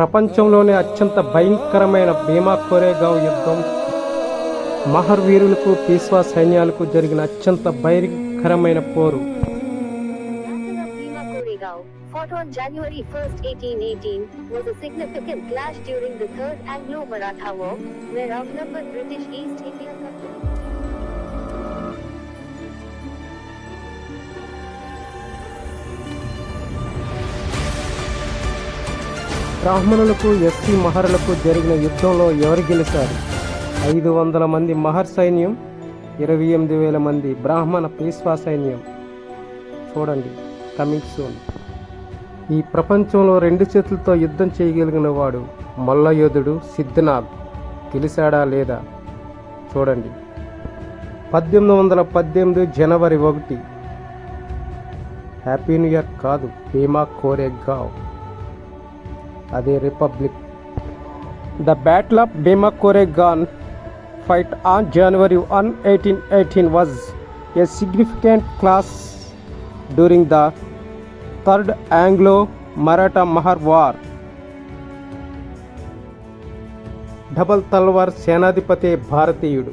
ప్రపంచంలోనే అత్యంత భయంకరమైన భీమా కోరేగావ్ యుద్ధం మహర్వీరులకు పీస్వా సైన్యాలకు జరిగిన అత్యంత భయంకరమైన పోరు fought on January 1, 1818, was a significant clash during the Third Anglo-Maratha War, where outnumbered British East India Company. బ్రాహ్మణులకు ఎస్సీ మహర్లకు జరిగిన యుద్ధంలో ఎవరు గెలిచారు? ఐదు వందల మంది మహర్ సైన్యం ఇరవై ఎనిమిది వేల మంది బ్రాహ్మణ పీస్వా సైన్యం. చూడండి కమింగ్ సూన్. ఈ ప్రపంచంలో రెండు చేతులతో యుద్ధం చేయగలిగిన వాడు మల్లయోధుడు సిద్ధనాథ్. గెలిచాడా లేదా? చూడండి. పద్దెనిమిది వందల పద్దెనిమిది జనవరి ఒకటి. హ్యాపీ న్యూ ఇయర్ కాదు భీమా కోరేగావ్ అది republic. The battle of Bhima Koregaon fight on January one eighteen eighteen was a significant clash during the third Anglo Maratha Mahar war double తల్వార్ సేనాధిపతి భారతీయుడు